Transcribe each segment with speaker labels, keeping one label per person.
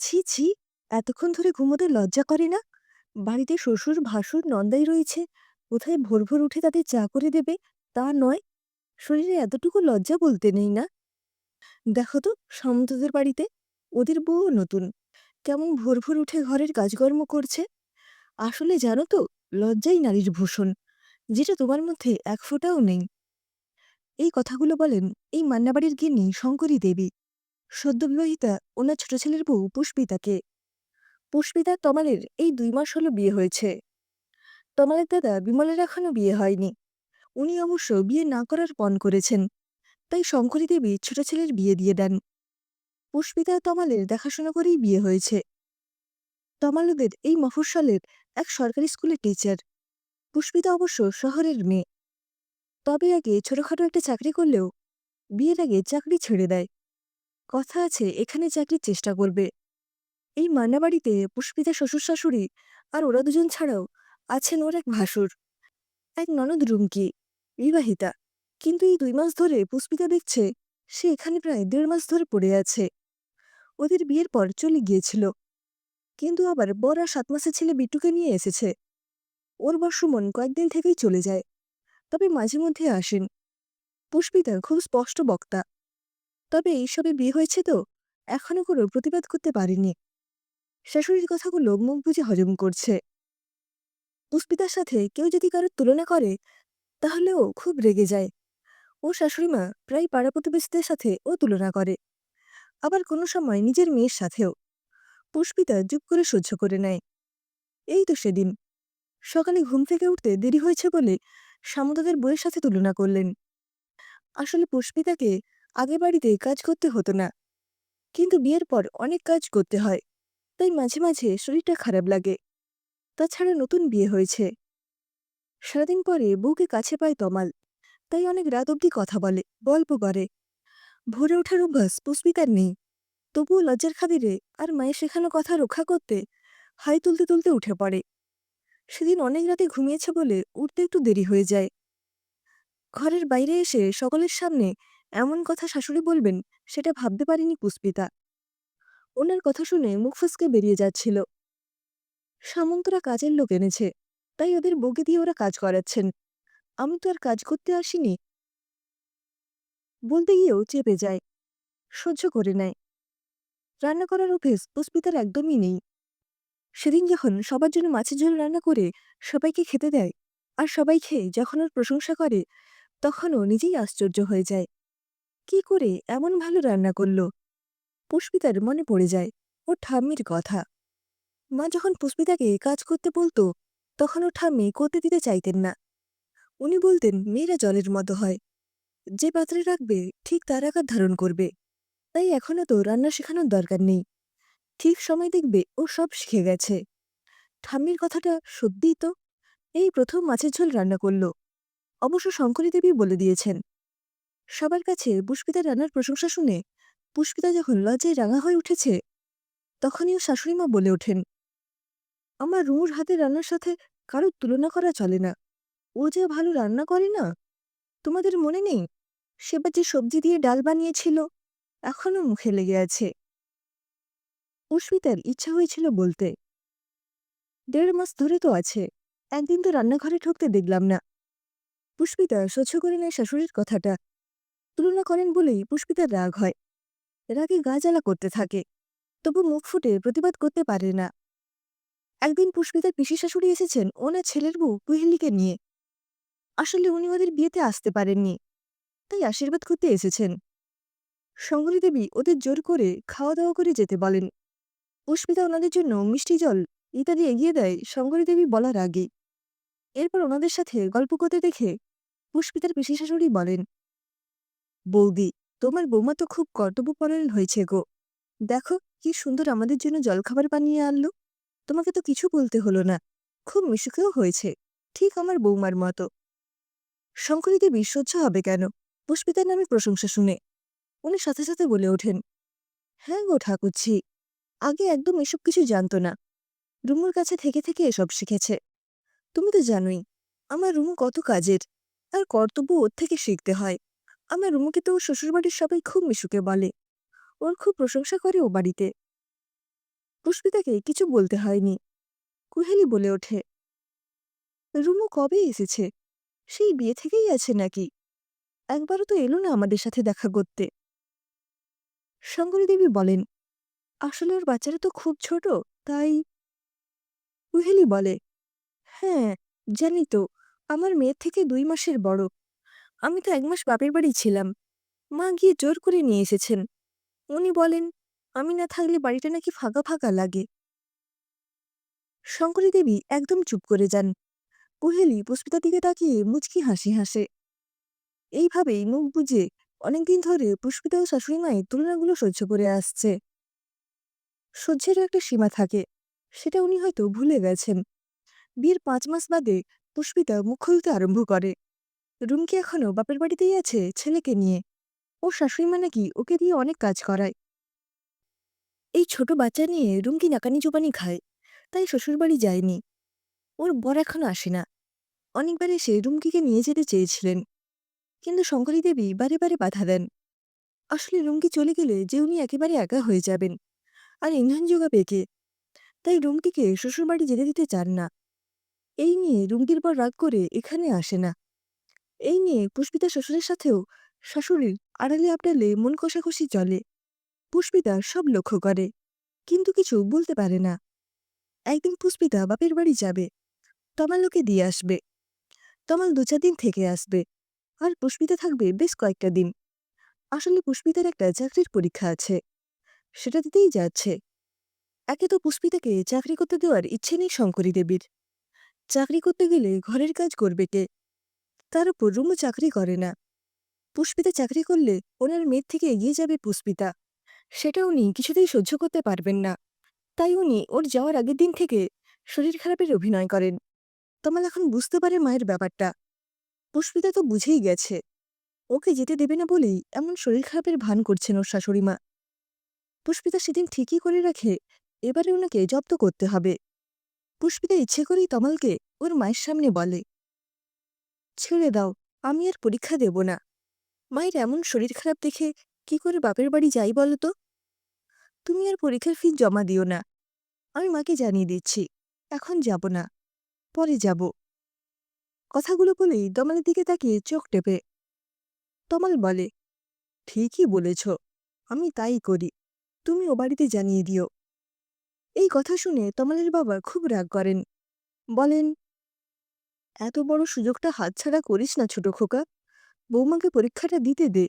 Speaker 1: ছি ছি, এতক্ষণ ধরে ঘুমোতে লজ্জা করে না? বাড়িতে শ্বশুর, ভাসুর, নন্দাই রয়েছে। কোথায় ভোর ভোর উঠে তাদের চা করে দেবে? তা নয়। শরীরে এতটুকু লজ্জা বলতে নেই না। দেখো তো, সামন্তদের বাড়িতে। ওদের বউও নতুন। কেমন ভোর ভোর উঠে ঘরের কাজকর্ম করছে? আসলে জানো তো, লজ্জাই নারীর ভূষণ, যেটা তোমার মধ্যে এক ফোঁটাও নেই। এই কথাগুলো বলেন এই মান্নাবাড়ির গিন্নি শঙ্করী দেবী। সদ্যবিবাহিতা ওনার ছোট ছেলের বউ পুষ্পিতাকে। পুষ্পিতা তমালের এই দুই মাস হলো বিয়ে হয়েছে। তমালের দাদা বিমলের এখনও বিয়ে হয়নি। উনি অবশ্য বিয়ে না করার পণ করেছেন, তাই শঙ্করী দেবী ছোট ছেলের বিয়ে দিয়ে দেন। পুষ্পিতা তমালের দেখাশোনা করেই বিয়ে হয়েছে। তমালুদের এই মফস্বলের এক সরকারি স্কুলের টিচার। পুষ্পিতা অবশ্য শহরের মেয়ে। তবে আগে ছোটখাটো একটা চাকরি করলেও বিয়ের আগে চাকরি ছেড়ে দেয়। কথা আছে, এখানে চাকরির চেষ্টা করবে। এই মান্নাবাড়িতে পুষ্পিতা শ্বশুর শাশুড়ি আর ওরা দুজন ছাড়াও আছেন ওর এক ভাসুর, এক ননদ রুমকি, বিবাহিতা। কিন্তু এই দুই মাস ধরে পুষ্পিতা দেখছে সে এখানে প্রায় দেড় মাস ধরে পড়ে আছে। ওদের বিয়ের পর চলে গিয়েছিল। কিন্তু আবার বর আর সাত মাসের ছেলে বিট্টুকে নিয়ে এসেছে। ওর বর সুমন কয়েকদিন থেকেই চলে যায়, তবে মাঝে মধ্যে আসেন। পুষ্পিতা খুব স্পষ্ট বক্তা। তবে এইসবে বিয়ে হয়েছে তো। এখনও কোনো প্রতিবাদ করতে পারিনি। শাশুড়ির কথাগুলো মুখ বুঝে হজম করছে। পুষ্পিতার সাথে কেউ যদি কারোর তুলনা করে, তাহলে ও খুব রেগে যায়। ও শাশুড়িমা প্রায় পাড়া প্রতিবেশীদের সাথে ও তুলনা করে। আবার কোনো সময় নিজের মেয়ের সাথেও। পুষ্পিতা চুপ করে সহ্য করে নেয়। এই তো সেদিন। সকালে ঘুম থেকে উঠতে দেরি হয়েছে বলে সামন্তদের বইয়ের সাথে তুলনা করলেন। আসলে পুষ্পিতাকে আগে বাড়িতে কাজ করতে হতো না। কিন্তু বিয়ের পর অনেক কাজ করতে হয়, তাই মাঝে মাঝে শরীরটা খারাপ লাগে। তাছাড়া নতুন বিয়ে হয়েছে। সারাদিন পরে বউকে কাছে পায় তমাল, তাই অনেক রাত অবধি কথা বলে, গল্প করে। ভোরে ওঠার অভ্যাস পুষ্পিতার নেই। তবুও লজ্জার খাতিরে আর মায়ের শেখানো কথা রক্ষা করতে হাই তুলতে তুলতে উঠে পড়ে। সেদিন অনেক রাতে ঘুমিয়েছে বলে উঠতে একটু দেরি হয়ে যায়। ঘরের বাইরে এসে সকলের সামনে এমন কথা শাশুড়ি বলবেন, সেটা ভাবতে পারেনি পুষ্পিতা। ওনার কথা শুনে মুখ ফুসকে বেরিয়ে যাচ্ছিল। সামন্তরা কাজের লোক এনেছে, তাই ওদের বগে দিয়ে ওরা কাজ করাচ্ছেন। আমি তো আর কাজ করতে আসিনি। বলতে গিয়েও চেপে যায়, সহ্য করে নেয়। রান্না করার অভ্যেস পুষ্পিতার একদমই নেই। সেদিন যখন সবার জন্য মাছের ঝোল রান্না করে সবাইকে খেতে দেয়, আর সবাই খেয়ে যখন ওর প্রশংসা করে তখনও নিজেই আশ্চর্য হয়ে যায়। কি করে এমন ভালো রান্না করল? পুষ্পিতার মনে পড়ে যায় ওর ঠাম্মির কথা। মা যখন পুষ্পিতাকে কাজ করতে বলতো, তখন ও ঠাম্মি করতে দিতে চাইতেন না। উনি বলতেন, মেয়েরা জলের মতো হয়। যে পাত্রে রাখবে, ঠিক তার আকার ধারণ করবে। তাই এখনও তো রান্না শেখানোর দরকার নেই। ঠিক সময় দেখবে ও সব শিখে গেছে। ঠাম্মির কথাটা সত্যিই তো? এই প্রথম মাছের ঝোল রান্না করল। অবশ্য শঙ্করী দেবী বলে দিয়েছেন সবার কাছে পুষ্পিতার রান্নার প্রশংসা শুনে পুষ্পিতা যখন লজ্জায় রাঙা হয়ে উঠেছে, তখনই ও শাশুড়িমা বলে ওঠেন, আমার রুমুর হাতের রান্নার সাথে কারোর তুলনা করা চলে না। ও যে ভালো রান্না করে না, তোমাদের মনে নেই? সেবার যে সবজি দিয়ে ডাল বানিয়েছিল, এখনও মুখে লেগে আছে। পুষ্পিতার ইচ্ছা হয়েছিল বলতে, দেড় মাস ধরে তো আছে, একদিন তো রান্নাঘরে ঢুকতে দেখলাম না। পুষ্পিতা সহ্য করে নেয় শাশুড়ির কথাটা। তুলনা করেন বলেই পুষ্পিতার রাগ হয়। রাগে গা জ্বালা করতে থাকে। তবু মুখ ফুটে প্রতিবাদ করতে পারে না। একদিন পুষ্পিতার পিসি শাশুড়ি এসেছেন ওনার ছেলের বউ কুহেলিকে নিয়ে। আসলে উনি ওদের বিয়েতে আসতে পারেননি, তাই আশীর্বাদ করতে এসেছেন। শঙ্করী দেবী ওদের জোর করে খাওয়া দাওয়া করে যেতে বলেন। পুষ্পিতা ওনাদের জন্য মিষ্টি জল, ইত্যাদি এগিয়ে দেয় শঙ্করী দেবী বলার আগে এরপর ওনাদের সাথে গল্প করতে দেখে পুষ্পিতার পিসি শাশুড়ি বলেন বৌদি, তোমার বৌমা তো খুব কর্তব্যপরায়ণ হয়েছে গো। দেখো, কি সুন্দর আমাদের জন্য জলখাবার বানিয়ে আনলো। তোমাকে তো কিছু বলতে হলো না, খুব মিশুকেও হয়েছে, ঠিক আমার বৌমার মতো। শঙ্করীতে দেবী হবে কেন? পুষ্পিতার নামে প্রশংসা শুনে। উনি সাথে সাথে বলে ওঠেন হ্যাঁ গো ঠাকুরছি আগে একদম এসব কিছু জানতো না। রুমুর কাছে থেকে থেকে এসব শিখেছে। তুমি তো জানোই, আমার রুমু কত কাজের, আর কর্তব্য ওর থেকে শিখতে হয়। আমার রুমুকে তো শ্বশুরবাড়ির সবাই খুব মিশুকে বলে। ওর খুব প্রশংসা করে ও বাড়িতে। পুষ্পিতাকে কিছু বলতে হয়নি। কুহেলি বলে ওঠে, রুমু কবে এসেছে? সেই বিয়ে থেকেই আছে নাকি? একবারও তো এলো না আমাদের সাথে দেখা করতে। শঙ্করী দেবী বলেন, আসলে ওর বাচ্চারা তো খুব ছোট, তাই কুহেলি বলে হ্যাঁ জানি তো, আমার মেয়ের থেকে দুই মাসের বড়। আমি তো এক মাস বাপের বাড়ি ছিলাম। মা গিয়ে জোর করে নিয়ে এসেছেন। উনি বলেন, আমি না থাকলে বাড়িটা নাকি ফাঁকা ফাঁকা লাগে। শঙ্করী দেবী একদম চুপ করে যান। কোহেলি পুষ্পিতার দিকে তাকিয়ে মুচকি হাসি হাসে। এইভাবেই মুখ বুজে অনেকদিন ধরে পুষ্পিতা ও শাশুড়ি মায়ের তুলনাগুলো সহ্য করে আসছে। সহ্যেরও একটা সীমা থাকে, সেটা উনি হয়তো ভুলে গেছেন। বিয়ের পাঁচ মাস বাদে পুষ্পিতা মুখ খুলতে আরম্ভ করে। রুমকি এখনও বাপের বাড়িতেই আছে? ছেলেকে নিয়ে। ও শাশুড়িমা নাকি ওকে দিয়ে অনেক কাজ করায়। এই ছোট বাচ্চা নিয়ে রুমকি নাকানি চোপানি খায়, তাই শ্বশুরবাড়ি যায়নি। ওর বর এখনও আসে না। অনেকবার এসে রুমকিকে নিয়ে যেতে চেয়েছিলেন। কিন্তু শঙ্করী দেবী বারে বারে বাধা দেন। আসলে রুমকি চলে গেলে যে উনি একেবারে একা হয়ে যাবেন, আর ইন্ধন যোগাবে কে? তাই রুমকিকে শ্বশুরবাড়ি যেতে দিতে চান না। এই নিয়ে রুমকির পর রাগ করে এখানে আসে না। এই নিয়ে পুষ্পিতা শ্বশুরের সাথেও শাশুড়ির আড়ালে আবডালে মন কষাকষি চলে। পুষ্পিতা সব লক্ষ্য করে, কিন্তু কিছু বলতে পারে না। একদিন পুষ্পিতা বাপের বাড়ি যাবে তমাল ওকে দিয়ে আসবে। তমাল দু চার দিন থেকে আসবে, আর পুষ্পিতা থাকবে বেশ কয়েকটা দিন। আসলে পুষ্পিতার একটা চাকরির পরীক্ষা আছে, সেটা দিতেই যাচ্ছে। একে তো পুষ্পিতাকে চাকরি করতে দেওয়ার ইচ্ছে নেই শঙ্করী দেবীর। চাকরি করতে গেলে ঘরের কাজ করবে কে? তার উপর রুমও চাকরি করে না। পুষ্পিতা চাকরি করলে ওনার মেয়ের থেকে এগিয়ে যাবে পুষ্পিতা। সেটা উনি কিছুতেই সহ্য করতে পারবেন না। তাই উনি ওর যাওয়ার আগের দিন থেকে শরীর খারাপের অভিনয় করেন। তমাল এখন বুঝতে পারে মায়ের ব্যাপারটা। পুষ্পিতা তো বুঝেই গেছে। ওকে যেতে দেবে না বলেই এমন শরীর খারাপের ভান করছেন ওর শাশুড়িমা পুষ্পিতা সেদিন ঠিকই করে রাখে, এবারে ওনাকে জব্দ করতে হবে। পুষ্পিতা ইচ্ছে করেই তমালকে ওর মায়ের সামনে বলে। ছেড়ে দাও, আমি আর পরীক্ষা দেব না। মায়ের এমন শরীর খারাপ দেখে কি করে বাপের বাড়ি যাই বলো তো? তুমি আর পরীক্ষার ফি জমা দিও না। আমি মাকে জানিয়ে দিচ্ছি, এখন যাব না, পরে যাব। কথাগুলো বলেই তমালের দিকে তাকিয়ে চোখ টেপে। তমাল বলে, ঠিকই বলেছ, আমি তাই করি, তুমি ও বাড়িতে জানিয়ে দিও। এই কথা শুনে তমালের বাবা খুব রাগ করেন। বলেন এত বড় সুযোগটা হাতছাড়া করিস না ছোট খোকা। বৌমাকে পরীক্ষাটা দিতে দে।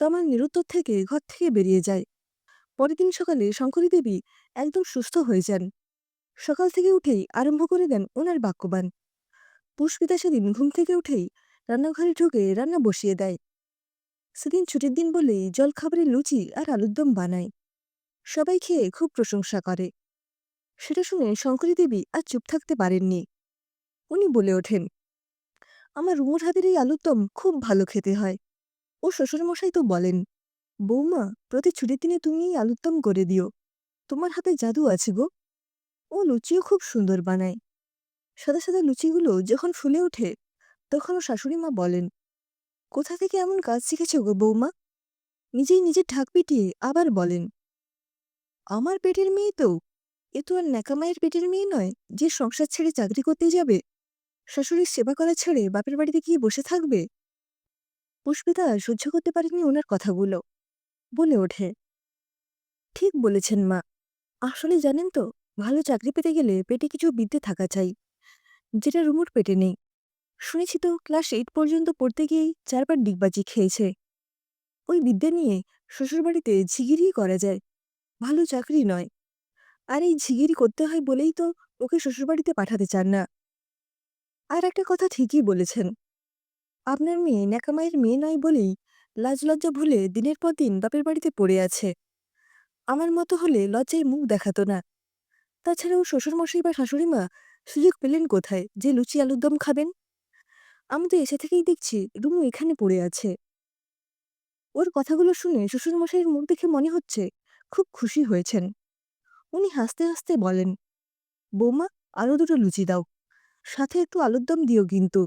Speaker 1: তমাল নিরুত্তর থেকে ঘর থেকে বেরিয়ে যায়। পরের দিন সকালে শঙ্করী দেবী একদম সুস্থ হয়ে যান। সকাল থেকে উঠেই আরম্ভ করে দেন ওনার বাক্যবান। পুষ্পিতা সেদিন ঘুম থেকে উঠেই রান্নাঘরে ঢুকে রান্না বসিয়ে দেয়। সেদিন ছুটির দিন বলেই জলখাবারে লুচি আর আলুর দম বানায়। সবাই খেয়ে খুব প্রশংসা করে। সেটা শুনে শঙ্করী দেবী আর চুপ থাকতে পারেননি। উনি বলে ওঠেন, আমার রুমুর হাতের এই আলুর দম খুব ভালো খেতে হয়। ও শ্বশুরমশাই তো বলেন, বৌমা, প্রতি ছুটির দিনে তুমি এই আলুর দম করে দিও। তোমার হাতে জাদু আছে গো। ও লুচিও খুব সুন্দর বানায়। সাদা সাদা লুচিগুলো যখন ফুলে ওঠে, তখন ও শাশুড়ি মা বলেন, কোথা থেকে এমন কাজ শিখেছ গো বৌমা? নিজেই নিজের ঢাক পিটিয়ে আবার বলেন, আমার পেটের মেয়ে তো, এ তো আর ন্যাকামায়ের পেটের মেয়ে নয়, যে সংসার ছেড়ে চাকরি করতে যাবে শাশুড়ির সেবা করা ছেড়ে বাপের বাড়িতে গিয়ে বসে থাকবে? পুষ্পিতা সহ্য করতে পারেনি ওনার কথাগুলো। বলে ওঠে। ঠিক বলেছেন মা। আসলে জানেন তো, ভালো চাকরি পেতে গেলে পেটে কিছু বিদ্যে থাকা চাই। যেটা রুমুর পেটে নেই। শুনেছি তো ক্লাস এইট পর্যন্ত পড়তে গিয়েই চারবার ডিগবাজি খেয়েছে। ওই বিদ্যে নিয়ে শ্বশুরবাড়িতে ঝিগিরি করা যায়। ভালো চাকরি নয়। আর এই ঝিগিরি করতে হয় বলেই তো ওকে শ্বশুরবাড়িতে পাঠাতে চান না। আর একটা কথা ঠিকই বলেছেন। আপনার মেয়ে ন্যাকামায়ের মেয়ে নয় বলেই লাজ লজ্জা ভুলে দিনের পর দিন বাপের বাড়িতে পড়ে আছে। আমার মতো হলে লজ্জায় মুখ দেখাতো না। তাছাড়াও শ্বশুরমশাই বা শাশুড়িমা সুযোগ পেলেন কোথায়? যে লুচি আলুর দম খাবেন? আমি তো এসে থেকেই দেখছি রুমু এখানে পড়ে আছে। ওর কথাগুলো শুনে শ্বশুরমশাইয়ের মুখ দেখে মনে হচ্ছে খুব খুশি হয়েছেন। উনি হাসতে হাসতে বলেন, বৌমা, আরও দুটো লুচি দাও। সাথে একটু আলুর দম দিও কিন্তু।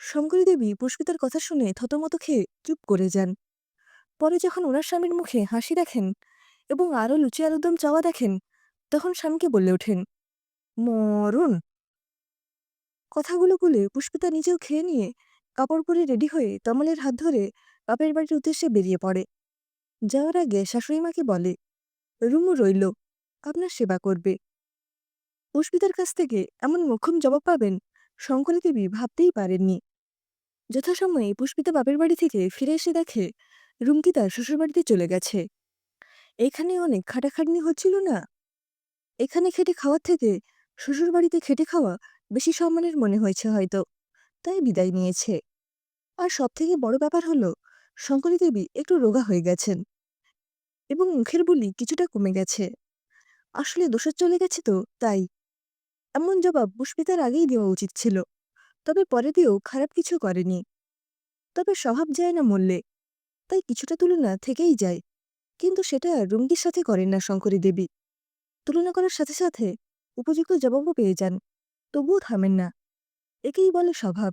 Speaker 1: শঙ্করী দেবী পুষ্পিতার কথা শুনে থতমত খেয়ে চুপ করে যান। পরে যখন ওনার স্বামীর মুখে হাসি দেখেন এবং আরও লুচি আলুরদম চাওয়া দেখেন, তখন স্বামীকে বলে ওঠেন, মরণ! কথাগুলো বলে পুষ্পিতা নিজেও খেয়ে নিয়ে কাপড় পরে রেডি হয়ে তমলের হাত ধরে বাপের বাড়ির উদ্দেশ্যে বেরিয়ে পড়ে। যাওয়ার আগে শাশুড়ি মাকে বলে, রুমু রইল, আপনার সেবা করবে। পুষ্পিতার কাছ থেকে এমন মোক্ষম জবাব পাবেন শঙ্করী দেবী ভাবতেই পারেননি। যথাসময়ে পুষ্পিতা বাপের বাড়ি থেকে ফিরে এসে দেখে রুমকি তার শ্বশুরবাড়িতে চলে গেছে। এখানে অনেক খাটাখাটনি হচ্ছিল না? এখানে খেটে খাওয়ার থেকে শ্বশুরবাড়িতে খেটে খাওয়া বেশি সম্মানের মনে হয়েছে হয়তো, তাই বিদায় নিয়েছে। আর সবথেকে বড় ব্যাপার হলো শঙ্করী দেবী একটু রোগা হয়ে গেছেন এবং মুখের বুলি কিছুটা কমে গেছে। আসলে দোষর চলে গেছে তো, তাই এমন জবাব পুষ্পিতার আগেই দেওয়া উচিত ছিল। তবে পরে দিয়েও খারাপ কিছু করেনি। তবে স্বভাব যায় না মূল্যে তাই কিছুটা তুলনা থেকেই যায়। কিন্তু সেটা রুঙ্গির সাথে করেন না শঙ্করী দেবী। তুলনা করার সাথে সাথে উপযুক্ত জবাবও পেয়ে যান, তবুও থামেন না। একেই বলে স্বভাব।